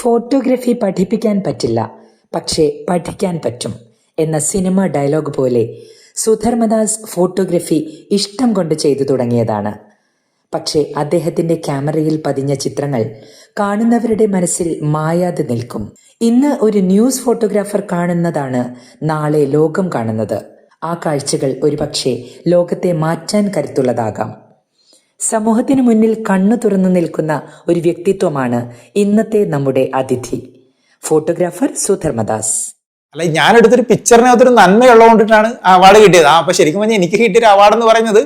Photography പഠിപ്പിക്കാൻ പറ്റില്ല. പക്ഷേ പഠിക്കാൻ പറ്റും എന്ന സിനിമ ഡയലോഗ് പോലെ സുധർമ്മദാസ് ഫോട്ടോഗ്രഫി ഇഷ്ടം കൊണ്ട് ചെയ്തു തുടങ്ങിയതാണ്. പക്ഷേ അദ്ദേഹത്തിന്റെ ക്യാമറയിൽ പതിഞ്ഞ ചിത്രങ്ങൾ കാണുന്നവരുടെ മനസ്സിൽ മായാതെ നിൽക്കും. ഇന്ന് ഒരു ന്യൂസ് ഫോട്ടോഗ്രാഫർ കാണുന്നതാണ് നാളെ ലോകം കാണുന്നത്. ആ കാഴ്ചകൾ ഒരുപക്ഷെ ലോകത്തെ മാറ്റാൻ കരുത്തുള്ളതാകാം. സമൂഹത്തിന് മുന്നിൽ കണ്ണു തുറന്നു നിൽക്കുന്ന ഒരു വ്യക്തിത്വമാണ് ഇന്നത്തെ നമ്മുടെ അതിഥി. ഫോട്ടോഗ്രാഫർ സുധർമ്മദാസ്. അല്ല ഞാൻ എടുത്തൊരു പിക്ചറിനെ പിക്ചറിനകത്തൊരു നന്മയുള്ളതുകൊണ്ടിട്ടാണ് ആ അവാർഡ് കിട്ടിയത്. ആ അപ്പൊ ശരിക്കും പറഞ്ഞാൽ എനിക്ക് കിട്ടിയൊരു അവാർഡ് എന്ന് പറയുന്നത്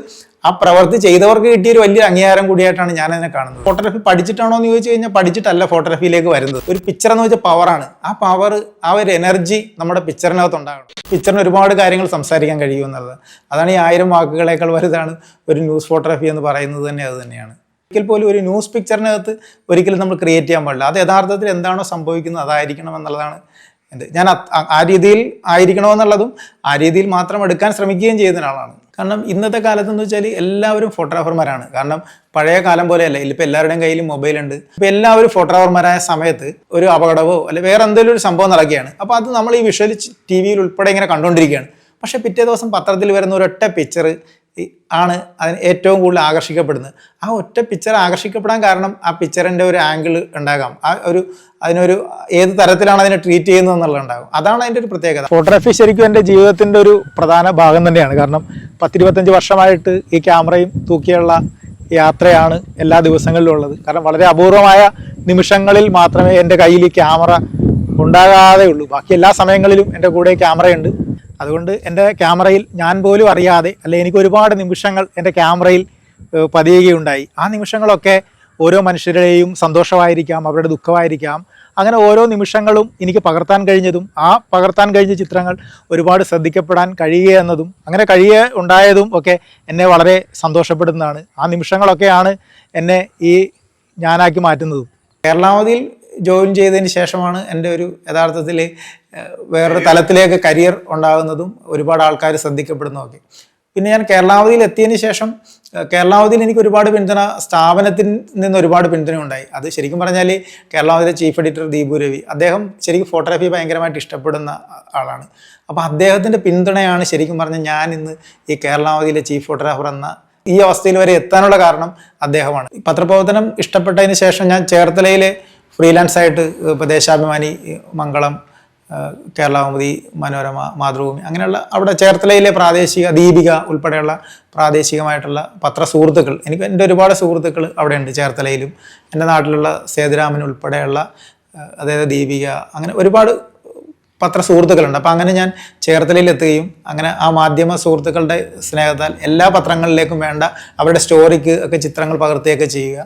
ആ പ്രവൃത്തി ചെയ്തവർക്ക് കിട്ടിയ ഒരു വലിയ അംഗീകാരം കൂടിയായിട്ടാണ് ഞാൻ അതിനെ കാണുന്നത്. ഫോട്ടോഗ്രാഫി പഠിച്ചിട്ടാണോ എന്ന് ചോദിച്ചു കഴിഞ്ഞാൽ പഠിച്ചിട്ടല്ല ഫോട്ടോഗ്രാഫിയിലേക്ക് വരുന്നത്. ഒരു പിക്ചർ എന്ന് വെച്ചാൽ പവറാണ് ആ പവർ ആ ഒരു എനർജി നമ്മുടെ പിക്ചറിനകത്ത് ഉണ്ടാകണം. പിക്ചറിന് ഒരുപാട് കാര്യങ്ങൾ സംസാരിക്കാൻ കഴിയും എന്നുള്ളത്. അതാണ് ഈ ആയിരം വാക്കുകളേക്കാൾ വലുതാണ് ഒരു ന്യൂസ് ഫോട്ടോഗ്രാഫി എന്ന് പറയുന്നത് തന്നെ അത് തന്നെയാണ്. ഒരിക്കൽ പോലും ഒരു ന്യൂസ് പിക്ചറിനകത്ത് ഒരിക്കലും നമ്മൾ ക്രിയേറ്റ് ചെയ്യാൻ പാടില്ല. അത് യഥാർത്ഥത്തിൽ എന്താണോ സംഭവിക്കുന്നത് അതായിരിക്കണം എന്നുള്ളതാണ് എന്റെ ഞാൻ ആ- രീതിയിൽ ആയിരിക്കണമെന്നുള്ളതും ആ രീതിയിൽ മാത്രം എടുക്കാൻ ശ്രമിക്കുകയും ചെയ്യുന്ന ഒരാളാണ്. കാരണം ഇന്നത്തെ കാലത്ത് എന്ന് വെച്ചാൽ എല്ലാവരും ഫോട്ടോഗ്രാഫർമാരാണ്. കാരണം പഴയ കാലം പോലെയല്ല. ഇപ്പോൾ എല്ലാവരുടെയും കയ്യിൽ മൊബൈൽ ഉണ്ട്. ഇപ്പം എല്ലാവരും ഫോട്ടോഗ്രാഫർമാരായ സമയത്ത് ഒരു അപകടമോ അല്ലെ വേറെ എന്തെങ്കിലും ഒരു സംഭവം നടക്കുകയാണ്. അപ്പോൾ അത് നമ്മൾ ഈ വിഷ്വൽ ടി വിയിൽ ഉൾപ്പെടെ ഇങ്ങനെ കണ്ടുകൊണ്ടിരിക്കുകയാണ് പക്ഷേ പിറ്റേ ദിവസം പത്രത്തിൽ വരുന്ന ഒരൊറ്റ പിക്ചർ ആണ് അതിന് ഏറ്റവും കൂടുതൽ ആകർഷിക്കപ്പെടുന്നത്. ആ ഒറ്റ പിക്ചർ ആകർഷിക്കപ്പെടാൻ കാരണം ആ പിക്ചറിന്റെ ഒരു ആംഗിൾ ഉണ്ടാകാം. ആ ഒരു അതിനൊരു ഏത് തരത്തിലാണ് അതിനെ ട്രീറ്റ് ചെയ്യുന്നത് എന്നുള്ളത് ഉണ്ടാകും അതാണ് അതിന്റെ ഒരു പ്രത്യേകത. ഫോട്ടോഗ്രാഫി ശരിക്കും എന്റെ ജീവിതത്തിന്റെ ഒരു പ്രധാന ഭാഗം തന്നെയാണ്. കാരണം പത്തിരുപത്തഞ്ച് വർഷമായിട്ട് ഈ ക്യാമറയും തൂക്കിയുള്ള യാത്രയാണ് എല്ലാ ദിവസങ്ങളിലും ഉള്ളത്. കാരണം വളരെ അപൂർവമായ നിമിഷങ്ങളിൽ മാത്രമേ എന്റെ കയ്യിൽ ഈ ക്യാമറ ഉണ്ടാകാതെ ഉള്ളൂ ബാക്കി എല്ലാ സമയങ്ങളിലും എന്റെ കൂടെ ക്യാമറയുണ്ട്. അതുകൊണ്ട് എന്റെ ക്യാമറയിൽ ഞാൻ പോലും അറിയാതെ അല്ലെ എനിക്ക് ഒരുപാട് നിമിഷങ്ങൾ എന്റെ ക്യാമറയിൽ പതിയുകയുണ്ടായി. ആ നിമിഷങ്ങളൊക്കെ ഓരോ മനുഷ്യരുടെയും സന്തോഷമായിരിക്കാം അവരുടെ ദുഃഖമായിരിക്കാം. അങ്ങനെ ഓരോ നിമിഷങ്ങളും എനിക്ക് പകർത്താൻ കഴിഞ്ഞതും ആ പകർത്താൻ കഴിഞ്ഞ ചിത്രങ്ങൾ ഒരുപാട് ശ്രദ്ധിക്കപ്പെടാൻ കഴിയുക എന്നതും അങ്ങനെ കഴിയുക ഉണ്ടായതും ഒക്കെ എന്നെ വളരെ സന്തോഷപ്പെടുന്നതാണ്. ആ നിമിഷങ്ങളൊക്കെയാണ് എന്നെ ഈ ഞാനാക്കി മാറ്റുന്നതും. കേരളാവധിയിൽ ജോയിൻ ചെയ്തതിന് ശേഷമാണ് എന്റെ ഒരു യഥാർത്ഥത്തിൽ വേറൊരു തലത്തിലേക്ക് കരിയർ ഉണ്ടാകുന്നതും ഒരുപാട് ആൾക്കാർ ശ്രദ്ധിക്കപ്പെടുന്നതൊക്കെ. പിന്നെ ഞാൻ കേരളാവധിയിൽ എത്തിയതിന് ശേഷം കേരളാവധിയിൽ എനിക്ക് ഒരുപാട് പിന്തുണ സ്ഥാപനത്തിൽ നിന്ന് ഒരുപാട് പിന്തുണ ഉണ്ടായി. അത് ശരിക്കും പറഞ്ഞാൽ കേരളാവധിയിലെ ചീഫ് എഡിറ്റർ ദീപു രവി. അദ്ദേഹം ശരിക്കും ഫോട്ടോഗ്രാഫി ഭയങ്കരമായിട്ട് ഇഷ്ടപ്പെടുന്ന ആളാണ്. അപ്പോൾ അദ്ദേഹത്തിന്റെ പിന്തുണയാണ് ശരിക്കും പറഞ്ഞാൽ ഞാൻ ഇന്ന് ഈ കേരളാവധിയിലെ ചീഫ് ഫോട്ടോഗ്രാഫർ എന്ന ഈ അവസ്ഥയിൽ വരെ എത്താനുള്ള കാരണം അദ്ദേഹമാണ്. പത്രപ്രവർത്തനം ഇഷ്ടപ്പെട്ടതിന് ശേഷം ഞാൻ ചേർത്തലയിലെ ഫ്രീലാൻസ് ആയിട്ട് ഇപ്പോൾ ദേശാഭിമാനി മംഗളം കേരളാമതി മനോരമ മാതൃഭൂമി അങ്ങനെയുള്ള അവിടെ ചേർത്തലയിലെ പ്രാദേശിക ദീപിക ഉൾപ്പെടെയുള്ള പ്രാദേശികമായിട്ടുള്ള പത്ര സുഹൃത്തുക്കൾ എനിക്ക് എന്റെ ഒരുപാട് സുഹൃത്തുക്കൾ അവിടെയുണ്ട് ചേർത്തലയിലും എന്റെ നാട്ടിലുള്ള സേതുരാമൻ ഉൾപ്പെടെയുള്ള അതായത് ദീപിക അങ്ങനെ ഒരുപാട് പത്ര സുഹൃത്തുക്കളുണ്ട് അപ്പോൾ അങ്ങനെ ഞാൻ ചേർത്തലയിലെത്തുകയും അങ്ങനെ ആ മാധ്യമ സുഹൃത്തുക്കളുടെ സ്നേഹത്താൽ എല്ലാ പത്രങ്ങളിലേക്കും വേണ്ട അവരുടെ സ്റ്റോറിക്ക് ഒക്കെ ചിത്രങ്ങൾ പകർത്തുകയൊക്കെ ചെയ്യുക.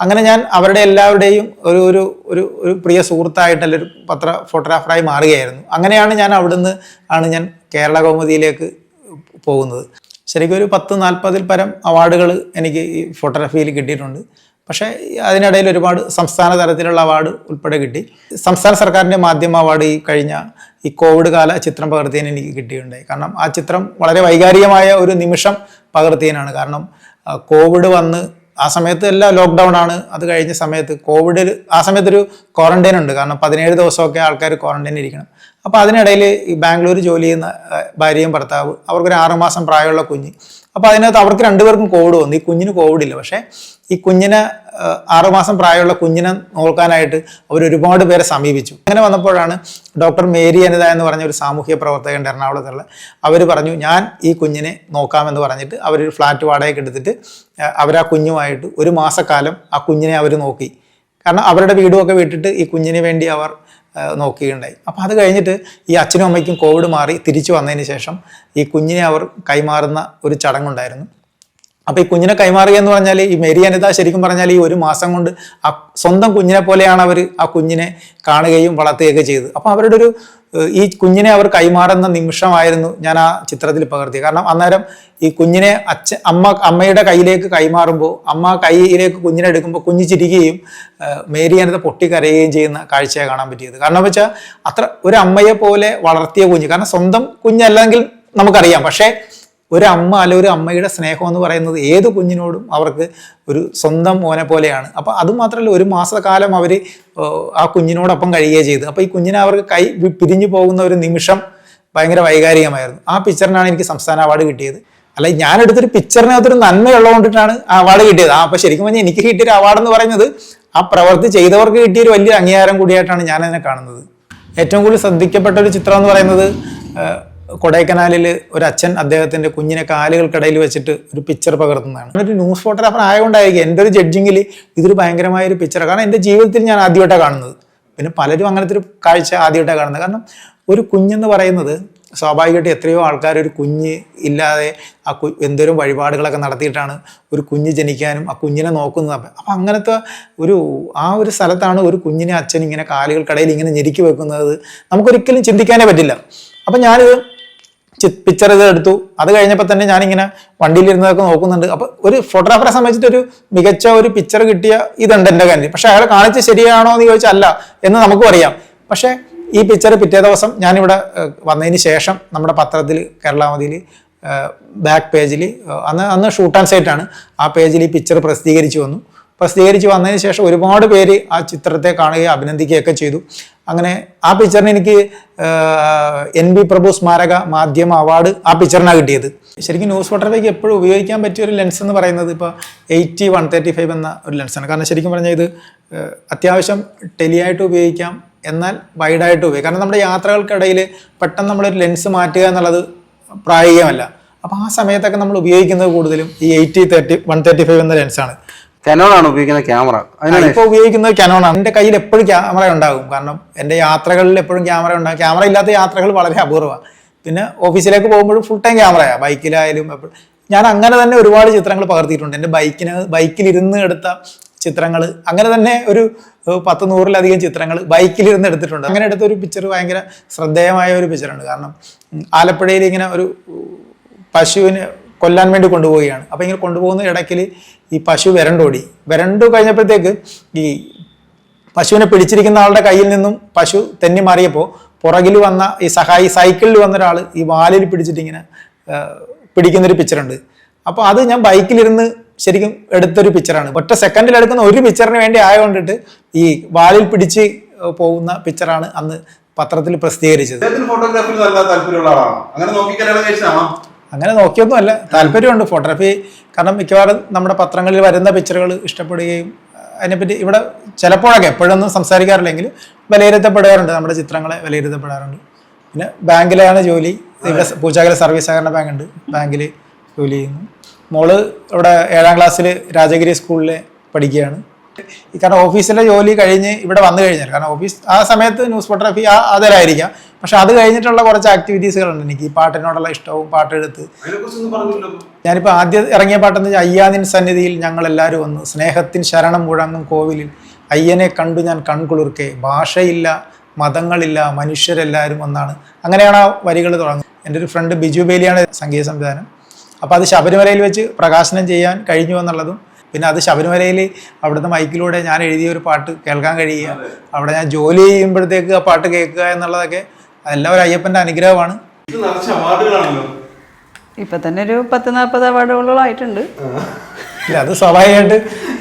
അങ്ങനെ ഞാൻ അവരുടെ എല്ലാവരുടെയും ഒരു ഒരു ഒരു ഒരു പ്രിയ സുഹൃത്തായിട്ടല്ല ഒരു പത്ര ഫോട്ടോഗ്രാഫറായി മാറുകയായിരുന്നു. അങ്ങനെയാണ് ഞാൻ അവിടുന്ന് ആണ് ഞാൻ കേരള കൗമുദിയിലേക്ക് പോകുന്നത്. ശരിക്കും ഒരു പത്ത് നാൽപ്പതിൽ പരം അവാർഡുകൾ എനിക്ക് ഈ ഫോട്ടോഗ്രാഫിയിൽ കിട്ടിയിട്ടുണ്ട്. പക്ഷേ അതിനിടയിൽ ഒരുപാട് സംസ്ഥാന തലത്തിലുള്ള അവാർഡ് ഉൾപ്പെടെ കിട്ടി. സംസ്ഥാന സർക്കാരിന്റെ മാധ്യമ അവാർഡ് ഈ കഴിഞ്ഞ ഈ കോവിഡ് കാല ചിത്രം പകർത്തിയതിന് എനിക്ക് കിട്ടിയിട്ടുണ്ടായി. കാരണം ആ ചിത്രം വളരെ വൈകാരികമായ ഒരു നിമിഷം പകർത്തിയതിനാണ്. കാരണം കോവിഡ് വന്ന് ആ സമയത്ത് എല്ലാം ലോക്ക്ഡൗൺ ആണ്. അത് കഴിഞ്ഞ സമയത്ത് കോവിഡിൽ ആ സമയത്തൊരു ക്വാറന്റൈൻ ഉണ്ട്. കാരണം പതിനേഴ് ദിവസമൊക്കെ ആൾക്കാർ ക്വാറന്റൈൻ ഇരിക്കണം. അപ്പോൾ അതിനിടയിൽ ഈ ബാംഗ്ലൂർ ജോലി ചെയ്യുന്ന ഭാര്യയും ഭർത്താവ് അവർക്കൊരു ആറുമാസം പ്രായമുള്ള കുഞ്ഞ്. അപ്പോൾ അതിനകത്ത് അവർക്ക് രണ്ടുപേർക്കും കോവിഡ് വന്നു. ഈ കുഞ്ഞിന് കോവിഡ് ഇല്ല. പക്ഷേ ഈ കുഞ്ഞിനെ ആറുമാസം പ്രായമുള്ള കുഞ്ഞിനെ നോക്കാനായിട്ട് അവർ ഒരുപാട് പേരെ സമീപിച്ചു. അങ്ങനെ വന്നപ്പോഴാണ് ഡോക്ടർ മേരി അനിത എന്ന് പറഞ്ഞ ഒരു സാമൂഹ്യ പ്രവർത്തകൻ എറണാകുളത്തുള്ള അവർ പറഞ്ഞു ഞാൻ ഈ കുഞ്ഞിനെ നോക്കാമെന്ന് പറഞ്ഞിട്ട് അവരൊരു ഫ്ലാറ്റ് വാടകയ്ക്ക് എടുത്തിട്ട് അവർ ആ കുഞ്ഞുമായിട്ട് ഒരു മാസക്കാലം ആ കുഞ്ഞിനെ അവർ നോക്കി. കാരണം അവരുടെ വീടുമൊക്കെ വിട്ടിട്ട് ഈ കുഞ്ഞിന് വേണ്ടി അവർ നോക്കുകയുണ്ടായി. അപ്പോൾ അത് കഴിഞ്ഞിട്ട് ഈ അച്ഛനും അമ്മയ്ക്കും കോവിഡ് മാറി തിരിച്ചു വന്നതിന് ശേഷം ഈ കുഞ്ഞിനെ അവർ കൈമാറുന്ന ഒരു ചടങ്ങുണ്ടായിരുന്നു. അപ്പോൾ ഈ കുഞ്ഞിനെ കൈമാറുക എന്ന് പറഞ്ഞാൽ ഈ മേരി അനിത ശരിക്കും പറഞ്ഞാൽ ഈ ഒരു മാസം കൊണ്ട് ആ സ്വന്തം കുഞ്ഞിനെ പോലെയാണ് അവർ ആ കുഞ്ഞിനെ കാണുകയും വളർത്തുകയൊക്കെ ചെയ്തത്. അപ്പോൾ അവരുടെ ഒരു ഈ കുഞ്ഞിനെ അവർ കൈമാറുന്ന നിമിഷമായിരുന്നു ഞാൻ ആ ചിത്രത്തിൽ പകർത്തിയത്. കാരണം അന്നേരം ഈ കുഞ്ഞിനെ അച്ഛ അമ്മ അമ്മയുടെ കയ്യിലേക്ക് കൈമാറുമ്പോൾ അമ്മ കൈയിലേക്ക് കുഞ്ഞിനെ എടുക്കുമ്പോൾ കുഞ്ഞ് ചിരിക്കുകയും മേരി അനിത പൊട്ടിക്കരയുകയും ചെയ്യുന്ന കാഴ്ചയെ കാണാൻ പറ്റിയത്. കാരണം വെച്ചാൽ അത്ര ഒരു അമ്മയെ പോലെ വളർത്തിയ കുഞ്ഞ്. കാരണം സ്വന്തം കുഞ്ഞല്ലെങ്കിൽ നമുക്കറിയാം. പക്ഷേ ഒരു അമ്മ അല്ല ഒരു അമ്മയുടെ സ്നേഹം എന്ന് പറയുന്നത് ഏത് കുഞ്ഞിനോടും അവർക്ക് ഒരു സ്വന്തം മോനെ പോലെയാണ്. അപ്പോൾ അത് മാത്രമല്ല ഒരു മാസക്കാലം അവർ ആ കുഞ്ഞിനോടൊപ്പം കഴിയുകയും ചെയ്തു. അപ്പോൾ ഈ കുഞ്ഞിനെ അവർക്ക് കൈ പിരിഞ്ഞു പോകുന്ന ഒരു നിമിഷം ഭയങ്കര വൈകാരികമായിരുന്നു. ആ പിക്ചറിനാണ് എനിക്ക് സംസ്ഥാന അവാർഡ് കിട്ടിയത്. അല്ല ഞാൻ എടുത്തൊരു പിക്ചറിനകത്തൊരു നന്മയുള്ളതുകൊണ്ടിട്ടാണ് ആ അവാർഡ് കിട്ടിയത്. ആ അപ്പോൾ ശരിക്കും പറഞ്ഞാൽ എനിക്ക് കിട്ടിയൊരു അവാർഡ് എന്ന് പറയുന്നത് ആ പ്രവൃത്തി ചെയ്തവർക്ക് കിട്ടിയൊരു വലിയ അംഗീകാരം കൂടിയായിട്ടാണ് ഞാൻ അതിനെ കാണുന്നത്. ഏറ്റവും കൂടുതൽ ശ്രദ്ധിക്കപ്പെട്ട ഒരു ചിത്രം എന്ന് പറയുന്നത് കൊടൈക്കനാലിൽ ഒരു അച്ഛൻ അദ്ദേഹത്തിന്റെ കുഞ്ഞിനെ കാലുകൾക്കിടയിൽ വെച്ചിട്ട് ഒരു പിക്ചർ പകർത്തുന്നതാണ്. ഒരു ന്യൂസ് ഫോട്ടോഗ്രാഫർ ആയതുകൊണ്ടായിരിക്കും എന്റെ ഒരു ജഡ്ജിങ്ങിൽ ഇതൊരു ഭയങ്കരമായ ഒരു പിക്ചറാണ് കാരണം എന്റെ ജീവിതത്തിൽ ഞാൻ ആദ്യമായിട്ടാണ് കാണുന്നത്. പിന്നെ പലരും അങ്ങനത്തെ ഒരു കാഴ്ച ആദ്യമായിട്ടാണ് കാണുന്നത്. കാരണം ഒരു കുഞ്ഞെന്ന് പറയുന്നത് സ്വാഭാവികമായിട്ട് എത്രയോ ആൾക്കാർ ഒരു കുഞ്ഞ് ഇല്ലാതെ ആ കു എന്തോരം വഴിപാടുകളൊക്കെ നടത്തിയിട്ടാണ് ഒരു കുഞ്ഞ് ജനിക്കാനും ആ കുഞ്ഞിനെ നോക്കുന്നത്. അപ്പം അങ്ങനത്തെ ഒരു ആ ഒരു സ്ഥലത്താണ് ഒരു കുഞ്ഞിനെ അച്ഛൻ ഇങ്ങനെ കാലുകൾക്കിടയിൽ ഇങ്ങനെ ഞെരുക്കി വെക്കുന്നത്. നമുക്കൊരിക്കലും ചിന്തിക്കാനേ പറ്റില്ല. അപ്പം ഞാനിത് പിക്ചർ ഇത് എടുത്തു. അത് കഴിഞ്ഞപ്പോൾ തന്നെ ഞാനിങ്ങനെ വണ്ടിയിലിരുന്നതൊക്കെ നോക്കുന്നുണ്ട്. അപ്പോൾ ഒരു ഫോട്ടോഗ്രാഫറെ സംബന്ധിച്ചിട്ട് ഒരു മികച്ച ഒരു പിക്ചർ കിട്ടിയ ഇതുണ്ട് എന്റെ കാര്യം പക്ഷെ അയാൾ കാണിച്ച് ശരിയാണോ എന്ന് ചോദിച്ചാൽ അല്ല എന്ന് നമുക്കും അറിയാം. പക്ഷേ ഈ പിക്ചർ പിറ്റേ ദിവസം ഞാനിവിടെ വന്നതിന് ശേഷം നമ്മുടെ പത്രത്തിൽ കേരളാമതിയിൽ ബാക്ക് പേജിൽ അന്ന് അന്ന് ഷൂട്ട് ആൻഡ് സൈറ്റ് ആണ്. ആ പേജിൽ ഈ പിക്ചർ പ്രസിദ്ധീകരിച്ചു വന്നു. പ്രസിദ്ധീകരിച്ച് വന്നതിന് ശേഷം ഒരുപാട് പേര് ആ ചിത്രത്തെ കാണുകയും അഭിനന്ദിക്കുകയൊക്കെ ചെയ്തു. അങ്ങനെ ആ പിക്ചറിന് എനിക്ക് എൻ ബി പ്രഭു സ്മാരക മാധ്യമ അവാർഡ് ആ പിക്ചറിനാണ് കിട്ടിയത്. ശരിക്കും ന്യൂസ് ഫോട്ടോഗ്രാഫിക്ക് എപ്പോഴും ഉപയോഗിക്കാൻ പറ്റിയ ഒരു ലെൻസ് എന്ന് പറയുന്നത് ഇപ്പോൾ എയ്റ്റി വൺ തേർട്ടി ഫൈവ് എന്ന ഒരു ലെൻസാണ് കാരണം ശരിക്കും പറഞ്ഞാൽ ഇത് അത്യാവശ്യം ടെലിയായിട്ട് ഉപയോഗിക്കാം എന്നാൽ വൈഡായിട്ട് ഉപയോഗിക്കാം കാരണം നമ്മുടെ യാത്രകൾക്കിടയിൽ പെട്ടെന്ന് നമ്മളൊരു ലെൻസ് മാറ്റുക എന്നുള്ളത് പ്രായോഗികമല്ല. അപ്പോൾ ആ സമയത്തൊക്കെ നമ്മൾ ഉപയോഗിക്കുന്നത് കൂടുതലും ഈ eighty thirty one thirty five എന്ന ലെൻസാണ് കനോൺ ആണ് ഉപയോഗിക്കുന്ന ക്യാമറ ഇപ്പോൾ ഉപയോഗിക്കുന്നത് Canon ആണ്. എന്റെ കയ്യിൽ എപ്പോഴും ക്യാമറ ഉണ്ടാകും. കാരണം എന്റെ യാത്രകളിൽ എപ്പോഴും ക്യാമറ ഉണ്ടാകും. ക്യാമറ ഇല്ലാത്ത യാത്രകൾ വളരെ അപൂർവമാണ് പിന്നെ ഓഫീസിലേക്ക് പോകുമ്പോഴും ഫുൾ ടൈം ക്യാമറയാണ് ബൈക്കിലായാലും എപ്പോഴും ഞാൻ അങ്ങനെ തന്നെ ഒരുപാട് ചിത്രങ്ങൾ പകർത്തിയിട്ടുണ്ട്. എന്റെ ബൈക്കിന് ബൈക്കിലിരുന്ന് എടുത്ത ചിത്രങ്ങൾ അങ്ങനെ തന്നെ ഒരു പത്ത് നൂറിലധികം ചിത്രങ്ങൾ ബൈക്കിലിരുന്ന് എടുത്തിട്ടുണ്ട്. അങ്ങനെ എടുത്ത ഒരു പിക്ചർ ഭയങ്കര ശ്രദ്ധേയമായ ഒരു പിക്ചറാണ് കാരണം ആലപ്പുഴയിൽ ഇങ്ങനെ ഒരു പശുവിന് കൊല്ലാൻ വേണ്ടി കൊണ്ടുപോവുകയാണ്. അപ്പോൾ ഇങ്ങനെ കൊണ്ടുപോകുന്ന ഇടയ്ക്കിൽ ഈ പശു വരണ്ടോടി വരണ്ടു കഴിഞ്ഞപ്പോഴത്തേക്ക് ഈ പശുവിനെ പിടിച്ചിരിക്കുന്ന ആളുടെ കയ്യിൽ നിന്നും പശു തെന്നി മാറിയപ്പോൾ പുറകിൽ വന്ന ഈ സഹായി സൈക്കിളിൽ വന്ന ഒരാൾ ഈ വാലിൽ പിടിച്ചിട്ട് ഇങ്ങനെ പിടിക്കുന്നൊരു പിക്ചറുണ്ട് അപ്പോൾ അത് ഞാൻ ബൈക്കിലിരുന്ന് ശരിക്കും എടുത്തൊരു പിക്ചറാണ് ഒറ്റ സെക്കൻഡിൽ എടുക്കുന്ന ഒരു പിക്ചറിന് വേണ്ടി ആയതുകൊണ്ടിട്ട് ഈ വാലിൽ പിടിച്ച് പോകുന്ന പിക്ചറാണ് അന്ന് പത്രത്തിൽ പ്രസിദ്ധീകരിച്ചത്. ഫോട്ടോഗ്രാഫിൽ നല്ല താല്പര്യമുള്ള ആളാണ്? അങ്ങനെ അങ്ങനെ നോക്കിയൊന്നും അല്ല താല്പര്യമുണ്ട്. ഫോട്ടോഗ്രാഫി കാരണം മിക്കവാറും നമ്മുടെ പത്രങ്ങളിൽ വരുന്ന പിക്ചറുകൾ ഇഷ്ടപ്പെടുകയും അതിനെപ്പറ്റി ഇവിടെ ചിലപ്പോഴൊക്കെ എപ്പോഴൊന്നും സംസാരിക്കാറില്ലെങ്കിൽ വിലയിരുത്തപ്പെടാറുണ്ട് നമ്മുടെ ചിത്രങ്ങളെ വിലയിരുത്തപ്പെടാറുണ്ട്. പിന്നെ ബാങ്കിലാണ് ജോലി. ഇവിടെ പൂച്ചാകര സർവീസ് സഹകരണ ബാങ്ക് ഉണ്ട് ബാങ്കിൽ ജോലി ചെയ്യുന്നു. മോൾ ഇവിടെ ഏഴാം ക്ലാസ്സിൽ രാജഗിരി സ്കൂളിൽ പഠിക്കുകയാണ്. കാരണം ഓഫീസിലെ ജോലി കഴിഞ്ഞ് ഇവിടെ വന്നു കഴിഞ്ഞാൽ കാരണം ഓഫീസ് ആ സമയത്ത് ന്യൂസ് ഫോട്ടോഗ്രാഫി ആ അതിലായിരിക്കാം. പക്ഷെ അത് കഴിഞ്ഞിട്ടുള്ള കുറച്ച് ആക്ടിവിറ്റീസുകളുണ്ട് എനിക്ക് ഈ പാട്ടിനോടുള്ള ഇഷ്ടവും പറഞ്ഞില്ലല്ലോ. ഞാനിപ്പോൾ ആദ്യം ഇറങ്ങിയ പാട്ടെന്ന് വെച്ചാൽ അയ്യാനിൻ സന്നിധിയിൽ ഞങ്ങൾ എല്ലാവരും വന്നു. സ്നേഹത്തിൻ ശരണം മുഴങ്ങും കോവിലിൽ. അയ്യനെ കണ്ടു ഞാൻ കൺകുളിർക്കെ. ഭാഷയില്ല മതങ്ങളില്ല മനുഷ്യരെല്ലാവരും ഒന്നാണ്. അങ്ങനെയാണ് ആ വരികൾ തുടങ്ങുന്നത്. എന്റെ ഒരു ഫ്രണ്ട് ബിജു ബേലിയാണ് സംഗീത സംവിധാനം. അപ്പോൾ അത് ശബരിമലയിൽ വെച്ച് പ്രകാശനം ചെയ്യാൻ കഴിഞ്ഞു എന്നുള്ളതും പിന്നെ അത് ശബരിമലയിൽ അവിടുത്തെ മൈക്കിലൂടെ ഞാൻ എഴുതിയ ഒരു പാട്ട് കേൾക്കാൻ കഴിയുക. അവിടെ ഞാൻ ജോലി ചെയ്യുമ്പോഴത്തേക്ക് ആ പാട്ട് കേൾക്കുക എന്നുള്ളതൊക്കെ അതെല്ലാം ഒരു അയ്യപ്പന്റെ അനുഗ്രഹമാണ്. ഇപ്പൊ തന്നെ ഒരു പത്ത് നാൽപ്പത് അവാർഡുകളോളം ആയിട്ടുണ്ട് ഇല്ല അത് സ്വാഭാവികമായിട്ട്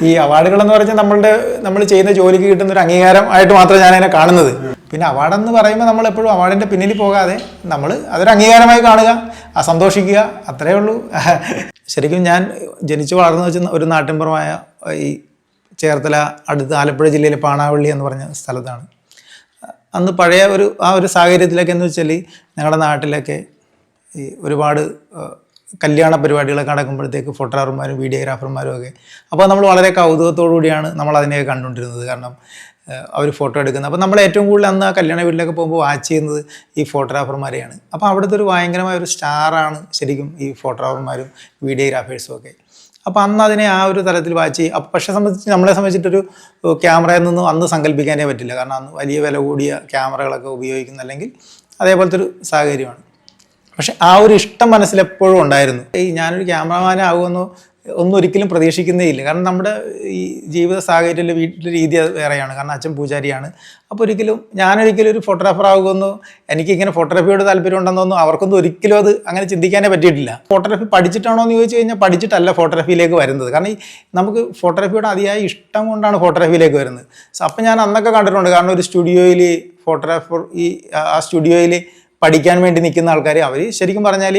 ഈ അവാർഡുകൾ എന്ന് പറഞ്ഞാൽ നമ്മളുടെ നമ്മൾ ചെയ്യുന്ന ജോലിക്ക് കിട്ടുന്ന ഒരു അംഗീകാരം ആയിട്ട് മാത്രമേ ഞാൻ അതിനെ കാണുന്നത്. പിന്നെ അവാർഡ് എന്ന് പറയുമ്പോൾ നമ്മൾ എപ്പോഴും അവാർഡിന്റെ പിന്നിൽ പോകാതെ നമ്മൾ അതൊരു അംഗീകാരമായി കാണുക ആ സന്തോഷിക്കുക അത്രയേ ഉള്ളൂ. ശരിക്കും ഞാൻ ജനിച്ചു വളർന്നു വെച്ച ഒരു നാട്ടിൻപുറമായ ഈ ചേർത്തല അടുത്ത് ആലപ്പുഴ ജില്ലയിലെ പാണാവള്ളി എന്ന് പറഞ്ഞ സ്ഥലത്താണ്. അന്ന് പഴയ ഒരു ആ ഒരു സാഹചര്യത്തിലൊക്കെ എന്ന് വെച്ചാൽ ഞങ്ങളുടെ നാട്ടിലൊക്കെ ഈ ഒരുപാട് കല്യാണ പരിപാടികളൊക്കെ നടക്കുമ്പോഴത്തേക്ക് ഫോട്ടോഗ്രാഫർമാരും വീഡിയോഗ്രാഫർമാരും ഒക്കെ അപ്പോൾ നമ്മൾ വളരെ കൗതുകത്തോടു കൂടിയാണ് നമ്മൾ അതിനെയൊക്കെ കണ്ടുകൊണ്ടിരുന്നത്. കാരണം അവർ ഫോട്ടോ എടുക്കുന്നത്. അപ്പോൾ നമ്മൾ ഏറ്റവും കൂടുതൽ അന്ന് ആ കല്യാണ വീട്ടിലൊക്കെ പോകുമ്പോൾ വാച്ച് ചെയ്യുന്നത് ഈ ഫോട്ടോഗ്രാഫർമാരെയാണ്. അപ്പോൾ അവിടുത്തെ ഒരു ഭയങ്കരമായ ഒരു സ്റ്റാറാണ് ശരിക്കും ഈ ഫോട്ടോഗ്രാഫർമാരും വീഡിയോഗ്രാഫേഴ്സും ഒക്കെ അപ്പോൾ അന്ന് അതിനെ ആ ഒരു തലത്തിൽ വായിച്ച് അപ്പം പക്ഷെ സംബന്ധിച്ച് നമ്മളെ സംബന്ധിച്ചിട്ടൊരു ക്യാമറയിൽ നിന്നും അന്ന് സങ്കല്പിക്കാനേ പറ്റില്ല. കാരണം അന്ന് വലിയ വില കൂടിയ ക്യാമറകളൊക്കെ ഉപയോഗിക്കുന്ന അല്ലെങ്കിൽ അതേപോലത്തെ ഒരു സാഹചര്യമാണ്. പക്ഷെ ആ ഒരു ഇഷ്ടം മനസ്സിലെപ്പോഴും ഉണ്ടായിരുന്നു. ഈ ഞാനൊരു ക്യാമറമാൻ ആകുമെന്നോ ഒന്നും ഒരിക്കലും പ്രതീക്ഷിക്കുന്നേ ഇല്ല. കാരണം നമ്മുടെ ഈ ജീവിത സാഹചര്യത്തിലെ വീട്ടിലെ രീതി വേറെയാണ്. കാരണം അച്ഛൻ പൂജാരിയാണ്. അപ്പോൾ ഒരിക്കലും ഞാനൊരിക്കലും ഒരു ഫോട്ടോഗ്രാഫർ ആകുമെന്നോ എനിക്കിങ്ങനെ ഫോട്ടോഗ്രാഫിയോട് താല്പര്യം ഉണ്ടെന്നൊന്നും അവർക്കൊന്നും ഒരിക്കലും അത് അങ്ങനെ ചിന്തിക്കാനേ പറ്റിയിട്ടില്ല. ഫോട്ടോഗ്രാഫി പഠിച്ചിട്ടാണോ എന്ന് ചോദിച്ചു കഴിഞ്ഞാൽ പഠിച്ചിട്ടല്ല ഫോട്ടോഗ്രാഫിയിലേക്ക് വരുന്നത്. കാരണം ഈ നമുക്ക് ഫോട്ടോഗ്രാഫിയോട് അതിയായ ഇഷ്ടം കൊണ്ടാണ് ഫോട്ടോഗ്രാഫിയിലേക്ക് വരുന്നത്. സോ അപ്പം ഞാൻ അന്നൊക്കെ കണ്ടിട്ടുണ്ട്. കാരണം ഒരു സ്റ്റുഡിയോയിൽ ഫോട്ടോഗ്രാഫർ ഈ ആ സ്റ്റുഡിയോയിൽ പഠിക്കാൻ വേണ്ടി നിൽക്കുന്ന ആൾക്കാർ അവർ ശരിക്കും പറഞ്ഞാൽ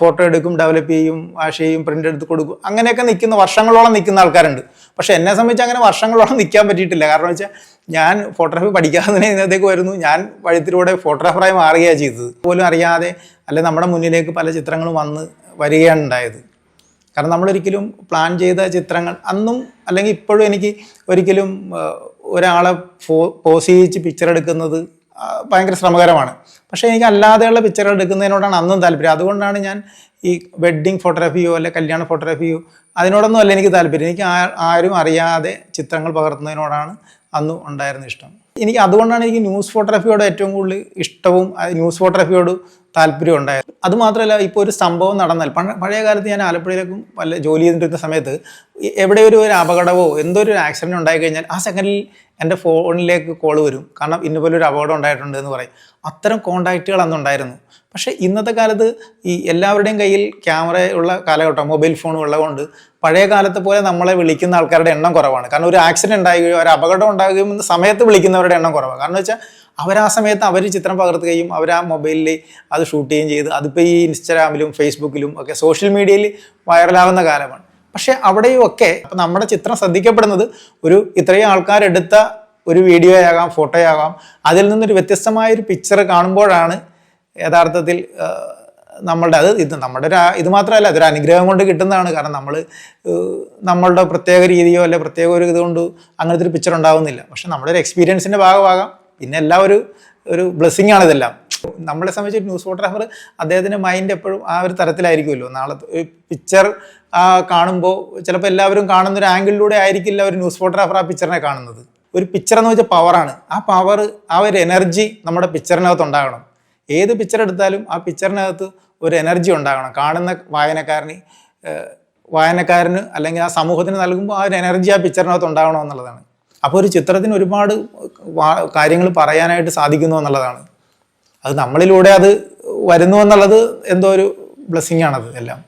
ഫോട്ടോ എടുക്കും ഡെവലപ്പ് ചെയ്യും വാഷ് ചെയ്യും പ്രിന്റ് എടുത്ത് കൊടുക്കും അങ്ങനെയൊക്കെ നിൽക്കുന്ന വർഷങ്ങളോളം നിൽക്കുന്ന ആൾക്കാരുണ്ട്. പക്ഷേ എന്നെ സംബന്ധിച്ച് അങ്ങനെ വർഷങ്ങളോളം നിൽക്കാൻ പറ്റിയിട്ടില്ല. കാരണം വെച്ചാൽ ഞാൻ ഫോട്ടോഗ്രാഫി പഠിക്കാതെ തന്നെ ഇതിനകത്തേക്ക് വരുന്നു. ഞാൻ വഴുത്തിലൂടെ ഫോട്ടോഗ്രാഫറായി മാറുകയാണ് ചെയ്തത്. പോലും അറിയാതെ അല്ലെ നമ്മുടെ മുന്നിലേക്ക് പല ചിത്രങ്ങളും വന്ന് വരികയാണ് ഉണ്ടായത്. കാരണം നമ്മളൊരിക്കലും പ്ലാൻ ചെയ്ത ചിത്രങ്ങൾ അന്നും അല്ലെങ്കിൽ ഇപ്പോഴും എനിക്ക് ഒരിക്കലും ഒരാളെ പോസ് ചെയ്യിച്ച് പിക്ചർ എടുക്കുന്നത് ഭയങ്കര ശ്രമകരമാണ്. പക്ഷേ എനിക്ക് അല്ലാതെയുള്ള പിക്ചറുകൾ എടുക്കുന്നതിനോടാണ് അന്നും താല്പര്യം. അതുകൊണ്ടാണ് ഞാൻ ഈ വെഡ്ഡിങ് ഫോട്ടോഗ്രാഫിയോ അല്ലെ കല്യാണ ഫോട്ടോഗ്രാഫിയോ അതിനോടൊന്നും അല്ല എനിക്ക് താല്പര്യം. എനിക്ക് ആരും അറിയാതെ ചിത്രങ്ങൾ പകർത്തുന്നതിനോടാണ് അന്നും ഉണ്ടായിരുന്ന ഇഷ്ടം. എനിക്ക് അതുകൊണ്ടാണ് എനിക്ക് ന്യൂസ് ഫോട്ടോഗ്രാഫിയോട് ഏറ്റവും കൂടുതൽ ഇഷ്ടവും ന്യൂസ് ഫോട്ടോഗ്രാഫിയോട് താല്പര്യം ഉണ്ടായത്. അതുമാത്രമല്ല ഇപ്പോൾ ഒരു സംഭവം നടന്നാൽ പഴ- പഴയ കാലത്ത് ഞാൻ ആലപ്പുഴയിലേക്കും വല്ല ജോലി ചെയ്തിട്ടിരുന്ന സമയത്ത് എവിടെ ഒരു ഒരു അപകടമോ എന്തോ ഒരു ആക്സിഡന്റ് ഉണ്ടായി കഴിഞ്ഞാൽ ആ സെക്കൻഡിൽ എന്റെ ഫോണിലേക്ക് കോൾ വരും. കാരണം ഇന്നുപോലെ ഒരു അപകടം ഉണ്ടായിട്ടുണ്ട് എന്ന് പറയും. അത്തരം കോണ്ടാക്റ്റുകൾ അന്നുണ്ടായിരുന്നു പക്ഷേ ഇന്നത്തെ കാലത്ത് ഈ എല്ലാവരുടെയും കയ്യിൽ ക്യാമറ ഉള്ള കാലഘട്ടം മൊബൈൽ ഫോൺ ഉള്ളതുകൊണ്ട് പഴയ കാലത്തെ പോലെ നമ്മളെ വിളിക്കുന്ന ആൾക്കാരുടെ എണ്ണം കുറവാണ്. കാരണം ഒരു ആക്സിഡന്റ് ഉണ്ടാകുകയോ ഒരു അപകടം ഉണ്ടാകുകയും സമയത്ത് വിളിക്കുന്നവരുടെ എണ്ണം കുറവാണ്. കാരണം വെച്ചാൽ അവർ ആ സമയത്ത് അവർ ചിത്രം പകർത്തുകയും അവർ ആ മൊബൈലിൽ അത് ഷൂട്ട് ചെയ്യുകയും ചെയ്ത് അതിപ്പോൾ ഈ ഇൻസ്റ്റാഗ്രാമിലും ഫേസ്ബുക്കിലും ഒക്കെ സോഷ്യൽ മീഡിയയിൽ വൈറലാകുന്ന കാലമാണ്. പക്ഷേ അവിടെയും ഒക്കെ അപ്പം നമ്മുടെ ചിത്രം ശ്രദ്ധിക്കപ്പെടുന്നത് ഒരു ഇത്രയും ആൾക്കാരെടുത്ത ഒരു വീഡിയോ ആകാം ഫോട്ടോ ആകാം അതിൽ നിന്നൊരു വ്യത്യസ്തമായ ഒരു പിക്ചർ കാണുമ്പോഴാണ് യഥാർത്ഥത്തിൽ നമ്മളുടെ അത് ഇത് നമ്മുടെ ഒരു ഇത് മാത്രമല്ല അതൊരു അനുഗ്രഹം കൊണ്ട് കിട്ടുന്നതാണ്. കാരണം നമ്മൾ നമ്മളുടെ പ്രത്യേക രീതിയോ അല്ലെ പ്രത്യേക ഒരു ഇതുകൊണ്ട് അങ്ങനത്തെ ഒരു പിക്ചർ ഉണ്ടാവുന്നില്ല. പക്ഷെ നമ്മുടെ ഒരു എക്സ്പീരിയൻസിന്റെ ഭാഗമാകാം. പിന്നെ എല്ലാം ഒരു ഒരു ബ്ലെസ്സിങ് ആണ് ഇതെല്ലാം. നമ്മളെ സംബന്ധിച്ച് ന്യൂസ് ഫോട്ടോഗ്രാഫർ അദ്ദേഹത്തിന്റെ മൈൻഡ് എപ്പോഴും ആ ഒരു തരത്തിലായിരിക്കുമല്ലോ. നാളെ പിക്ചർ കാണുമ്പോൾ ചിലപ്പോൾ എല്ലാവരും കാണുന്ന ഒരു ആംഗിളിലൂടെ ആയിരിക്കില്ല ഒരു ന്യൂസ് ഫോട്ടോഗ്രാഫർ ആ പിക്ചറിനെ കാണുന്നത്. ഒരു പിക്ചർ എന്ന് വെച്ചാൽ പവറാണ് ആ പവർ ആ ഒരു എനർജി നമ്മുടെ പിക്ചറിനകത്ത് ഉണ്ടാകണം. ഏത് പിക്ചർ എടുത്താലും ആ പിക്ചറിനകത്ത് ഒരു എനർജി ഉണ്ടാകണം. കാണുന്ന വായനക്കാരന് വായനക്കാരന് അല്ലെങ്കിൽ ആ സമൂഹത്തിന് നൽകുമ്പോൾ ആ ഒരു എനർജി ആ പിക്ചറിനകത്ത് ഉണ്ടാകണം എന്നുള്ളതാണ്. അപ്പോൾ ഒരു ചിത്രത്തിന് ഒരുപാട് കാര്യങ്ങൾ പറയാനായിട്ട് സാധിക്കുന്നു എന്നുള്ളതാണ്. അത് നമ്മളിലൂടെ അത് വരുന്നു എന്നുള്ളത് എന്തോ ഒരു ബ്ലെസ്സിങ് ആണത് എല്ലാം.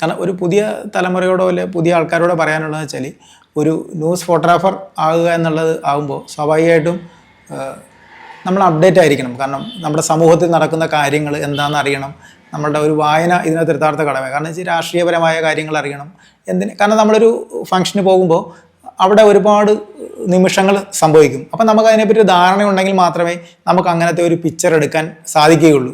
കാരണം ഒരു പുതിയ തലമുറയോടോ അല്ലെ പുതിയ ആൾക്കാരോടോ പറയാനുള്ളതെന്ന് വെച്ചാൽ ഒരു ന്യൂസ് ഫോട്ടോഗ്രാഫർ ആകുക എന്നുള്ളത് ആകുമ്പോൾ സ്വാഭാവികമായിട്ടും നമ്മൾ അപ്ഡേറ്റ് ആയിരിക്കണം. കാരണം നമ്മുടെ സമൂഹത്തിൽ നടക്കുന്ന കാര്യങ്ങൾ എന്താണെന്ന് അറിയണം. നമ്മളുടെ ഒരു വായന ഇതിനകത്ത് യഥാർത്ഥ കടമ കാരണം വെച്ചാൽ രാഷ്ട്രീയപരമായ കാര്യങ്ങൾ അറിയണം. എന്തിന്? കാരണം നമ്മളൊരു ഫംഗ്ഷന് പോകുമ്പോൾ അവിടെ ഒരുപാട് നിമിഷങ്ങൾ സംഭവിക്കും. അപ്പം നമുക്ക് അതിനെപ്പറ്റി ധാരണ ഉണ്ടെങ്കിൽ മാത്രമേ നമുക്ക് അങ്ങനത്തെ ഒരു പിക്ചർ എടുക്കാൻ സാധിക്കുകയുള്ളൂ.